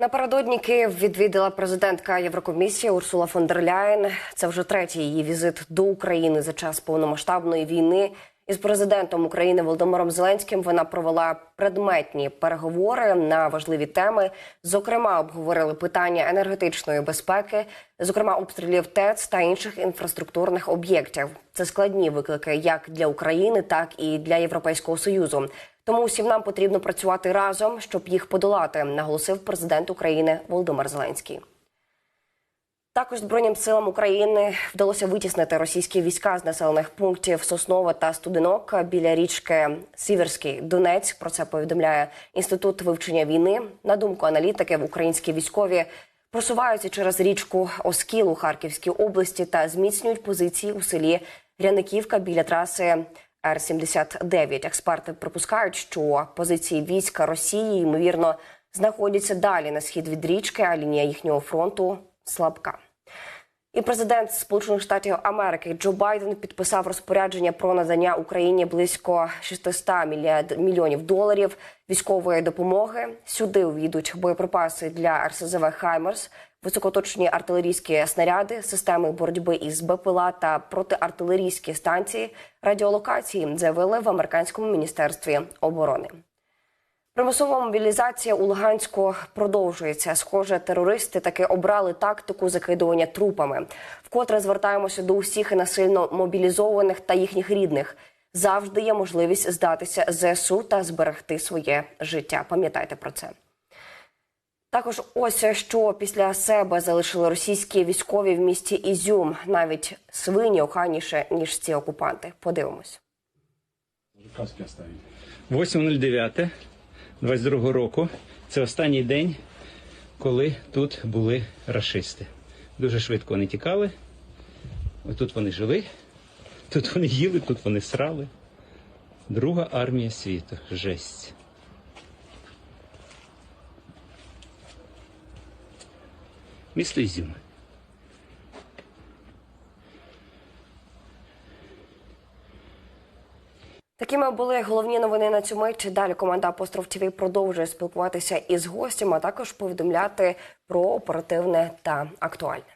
Напередодні Київ відвідала президентка Єврокомісії Урсула фон дер Ляєн. Це вже третій її візит до України за час повномасштабної війни. Із президентом України Володимиром Зеленським вона провела предметні переговори на важливі теми. Зокрема, обговорили питання енергетичної безпеки, зокрема обстрілів ТЕЦ та інших інфраструктурних об'єктів. Це складні виклики як для України, так і для Європейського союзу. Тому усім нам потрібно працювати разом, щоб їх подолати, наголосив президент України Володимир Зеленський. Також Збройним силам України вдалося витіснити російські війська з населених пунктів Соснова та Студенок біля річки Сіверський Донець. Про це повідомляє інститут вивчення війни. На думку аналітиків, українські військові просуваються через річку Оскіл у Харківській області та зміцнюють позиції у селі Гряниківка біля траси. Р-79. Експерти припускають, що позиції війська Росії ймовірно знаходяться далі на схід від річки, а лінія їхнього фронту слабка. І президент Сполучених Штатів Америки Джо Байден підписав розпорядження про надання Україні близько 600 мільярд мільйонів доларів військової допомоги. Сюди увійдуть боєприпаси для РСЗВ Хаймерс, високоточні артилерійські снаряди, системи боротьби із БПЛА та протиартилерійські станції радіолокації, заявили в американському міністерстві оборони. Примусова мобілізація у Луганську продовжується. Схоже, терористи таки обрали тактику закидування трупами. Вкотре звертаємося до усіх насильно мобілізованих та їхніх рідних. Завжди є можливість здатися ЗСУ та зберегти своє життя. Пам'ятайте про це. Також ось що після себе залишили російські військові в місті Ізюм. Навіть свині охайніше ніж ці окупанти. Подивимось. Каски оставить. 8.09 22 року. Це останній день, коли тут були рашисти. Дуже швидко вони тікали. Тут вони жили, тут вони їли, тут вони срали. Друга армія світу. Жесть. Місто Ізюм. Такими були головні новини на цю мить. Далі команда Апостроф ТВ продовжує спілкуватися із гостями, а також повідомляти про оперативне та актуальне.